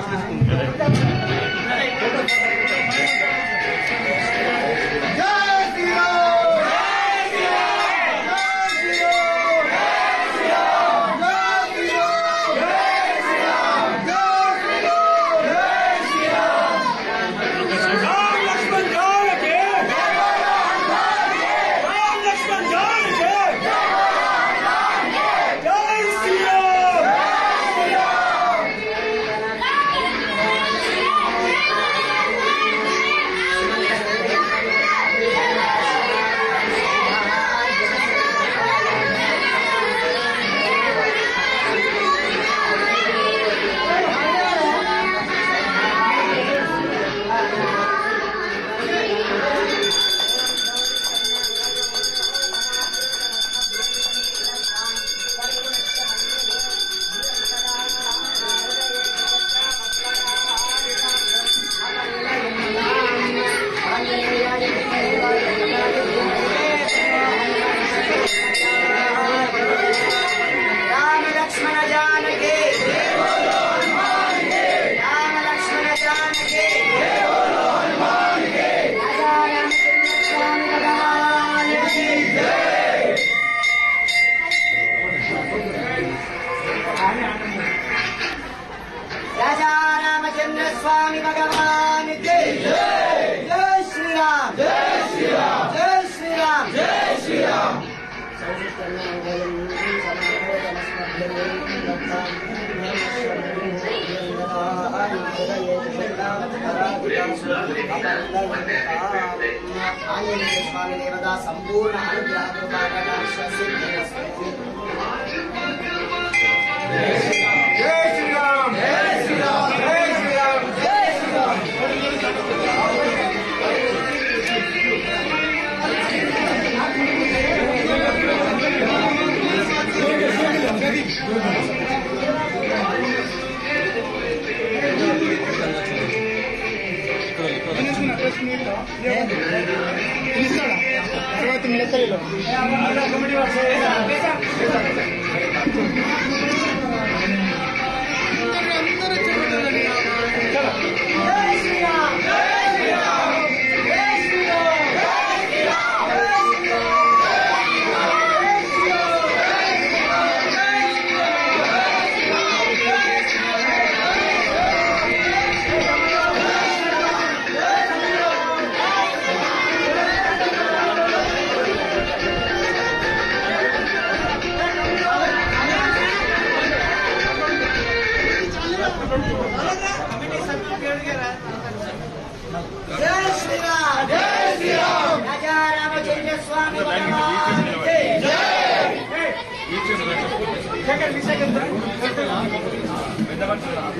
ఆశ్రయిస్తుంది భగవాన్ జై జై శ్రీరామ్ జై శ్రీరామ్ జై శ్రీరామ్ జై శ్రీరామ్ సంపూర్ణ అనుగ్రహ ¿Cómo le va a?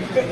పెద్ద